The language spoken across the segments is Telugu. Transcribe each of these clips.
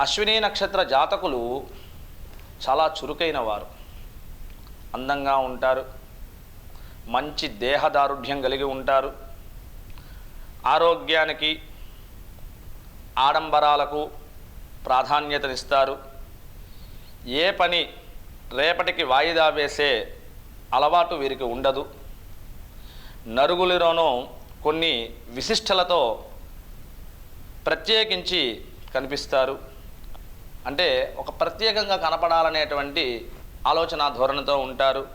అశ్విని నక్షత్ర జాతకులు చాలా చురుకైన వారు. అందంగా ఉంటారు. మంచి దేహదారుఢ్యం కలిగి ఉంటారు. ఆరోగ్యానికి ఆడంబరాలకు ప్రాధాన్యతనిస్తారు. ఏ పని రేపటికి వాయిదా వేసే అలవాటు వీరికి ఉండదు. నరుగులిలోనూ కొన్ని విశిష్టలతో ప్రత్యేకించి కనిపిస్తారు. అంటే ఒక ప్రత్యేకంగా కనపడాలనేటువంటి ఆలోచన ధోరణితో ఉంటారు.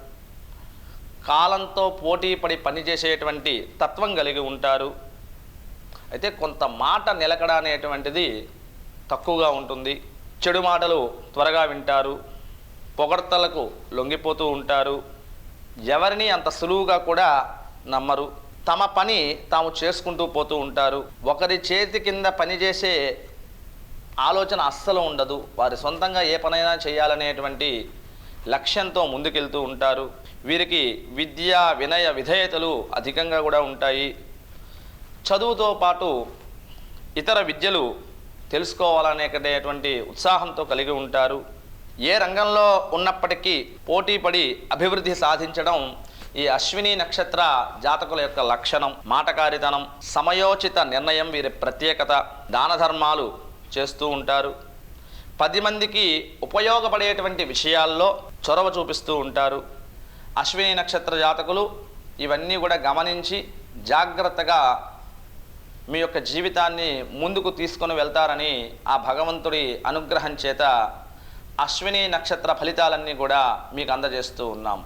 కాలంతో పోటీ పడి పనిచేసేటువంటి తత్వం కలిగి ఉంటారు. అయితే కొంత మాట నిలకడ అనేటువంటిది తక్కువగా ఉంటుంది. చెడు మాటలు త్వరగా వింటారు. పొగడ్తలకు లొంగిపోతూ ఉంటారు. ఎవరిని అంత సులువుగా కూడా నమ్మరు. తమ పని తాము చేసుకుంటూ పోతూ ఉంటారు. ఒకరి చేతి కింద పనిచేసే ఆలోచన అస్సలు ఉండదు. వారి సొంతంగా ఏ పనైనా చేయాలనేటువంటి లక్ష్యంతో ముందుకెళ్తూ ఉంటారు. వీరికి విద్య వినయ విధేయతలు అధికంగా కూడా ఉంటాయి. చదువుతో పాటు ఇతర విద్యలు తెలుసుకోవాలనేటువంటి ఉత్సాహంతో కలిగి ఉంటారు. ఏ రంగంలో ఉన్నప్పటికీ పోటీపడి అభివృద్ధి సాధించడం ఈ అశ్విని నక్షత్ర జాతకుల యొక్క లక్షణం. మాటకారితనం సమయోచిత నిర్ణయం వీరి ప్రత్యేకత. దాన ధర్మాలు చేస్తూ ఉంటారు. పది మందికి ఉపయోగపడేటువంటి విషయాల్లో చొరవ చూపిస్తూ ఉంటారు. అశ్విని నక్షత్ర జాతకులు ఇవన్నీ కూడా గమనించి జాగ్రత్తగా మీ యొక్క జీవితాన్ని ముందుకు తీసుకొని వెళ్తారని ఆ భగవంతుడి అనుగ్రహం చేత అశ్విని నక్షత్ర ఫలితాలన్నీ కూడా మీకు అందజేస్తూ ఉన్నాం.